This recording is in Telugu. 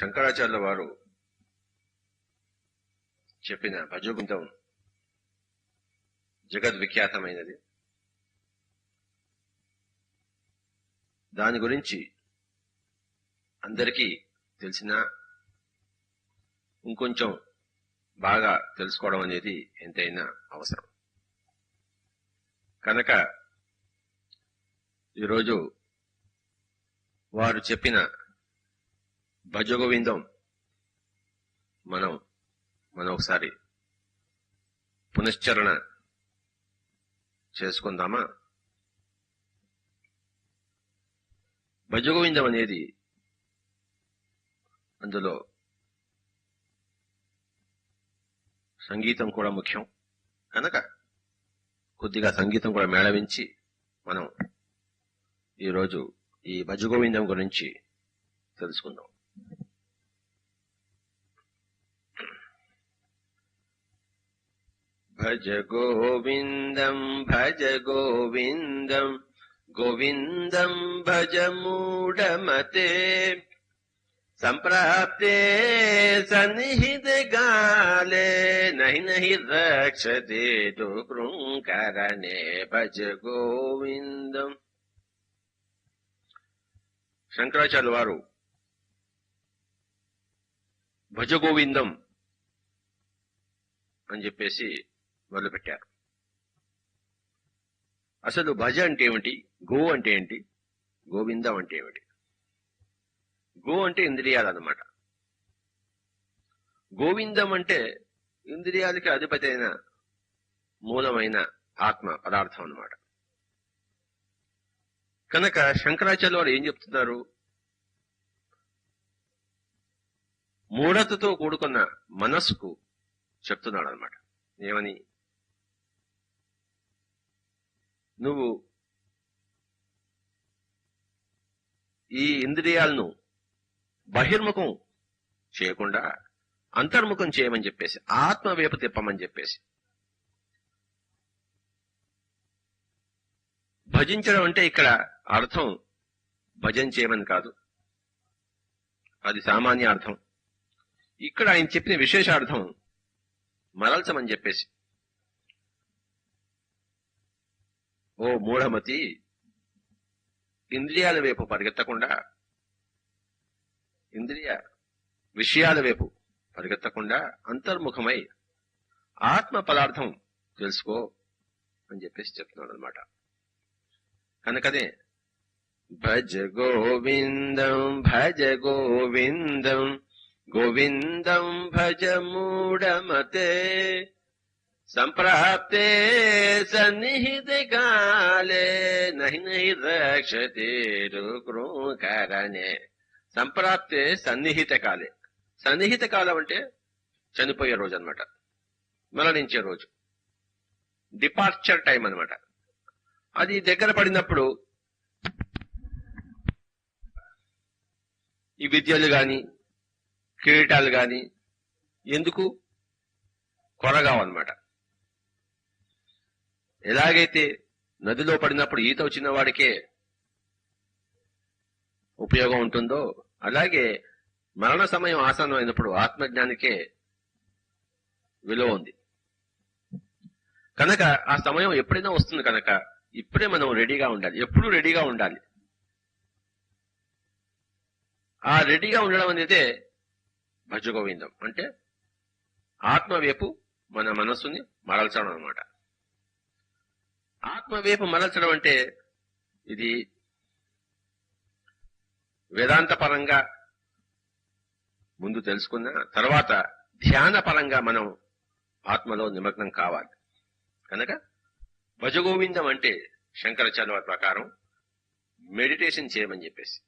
శంకరాచార్యుల వారు చెప్పిన భజోగుంతం జగద్విఖ్యాతమైనది. దాని గురించి అందరికీ తెలిసిన ఇంకొంచెం బాగా తెలుసుకోవడం అనేది ఎంతైనా అవసరం. కనుక ఈరోజు వారు చెప్పిన భజగోవిందం. మనం మనం ఒకసారి పునశ్చరణ చేసుకుందామా? భజగోవిందం అనేది అందులో సంగీతం కూడా ముఖ్యం. కనుక కొద్దిగా సంగీతం కూడా మేళవించి మనం ఈరోజు ఈ భజగోవిందం గురించి తెలుసుకుందాం. భజ గోవిందం భజ గోవిందం గోవిందం భజ మూఢమతే సంప్రాప్తే సన్నిహిత గాలే నహి నహి రక్షతే కరణే భజ గోవిందం శంకరాచార్య వారు భజ గోవిందం అని చెప్పేసి మొదలుపెట్టారు. అసలు భజ అంటే ఏమిటి? గో అంటే ఏంటి? గోవిందం అంటే ఏమిటి? గో అంటే ఇంద్రియాలు అన్నమాట గోవిందం అంటే ఇంద్రియాలకి అధిపతి అయిన మూలమైన ఆత్మ పదార్థం అన్నమాట. కనుక శంకరాచార్య వారు ఏం చెప్తున్నారు? మూఢతతో కూడుకున్న మనస్సుకు చెప్తున్నాడు అనమాట ఏమని? నువ్వు ఈ ఇంద్రియాలను బహిర్ముఖం చేయకుండా అంతర్ముఖం చేయమని చెప్పేసి ఆత్మ తిప్పమని చెప్పేసి. భజించడం అంటే ఇక్కడ అర్థం భజన చేయమని కాదు. అది సామాన్య అర్థం. ఇక్కడ ఆయన చెప్పిన విశేషార్థం మరల్చమని చెప్పేసి. ఓ మూఢమతి ఇంద్రియాల వైపు పరిగెత్తకుండా ఇంద్రియ విషయాల వైపు పరిగెత్తకుండా అంతర్ముఖమై ఆత్మ పదార్థం తెలుసుకో అని చెప్పేసి చెప్తున్నాడు అనమాట కనుకనే భజ గోవిందం భజ గోవిందం గోవిందం భజ మూఢమతే సంప్రాప్తే సన్నిహిత కాలే నహి నహి రక్షతే సంప్రాప్తే సన్నిహిత కాలే. సన్నిహిత కాలం అంటే చనిపోయే రోజు అనమాట మరణించే రోజు. డిపార్చర్ టైం అనమాట అది దగ్గర పడినప్పుడు ఈ విద్యలు గాని కిరీటాలు గాని ఎందుకు? కొరగావన్నమాట. ఎలాగైతే నదిలో పడినప్పుడు ఈత వచ్చిన వాడికే ఉపయోగం ఉంటుందో అలాగే మరణ సమయం ఆసనం అయినప్పుడు ఆత్మజ్ఞానికే విలువ ఉంది. కనుక ఆ సమయం ఎప్పుడైనా వస్తుంది కనుక ఇప్పుడే మనం రెడీగా ఉండాలి. ఎప్పుడు రెడీగా ఉండాలి. ఆ రెడీగా ఉండడం అనేదే భజగోవిందం. అంటే ఆత్మ వైపు మన మనస్సుని మరల్చడం అనమాట ఆత్మ వైపు మరల్చడం అంటే ఇది వేదాంత పరంగా ముందు తెలుసుకున్న తర్వాత ధ్యాన పరంగా మనం ఆత్మలో నిమగ్నం కావాలి. కనుక భజగోవిందం అంటే శంకరాచార్య ప్రకారం మెడిటేషన్ చేయమని చెప్పేసి.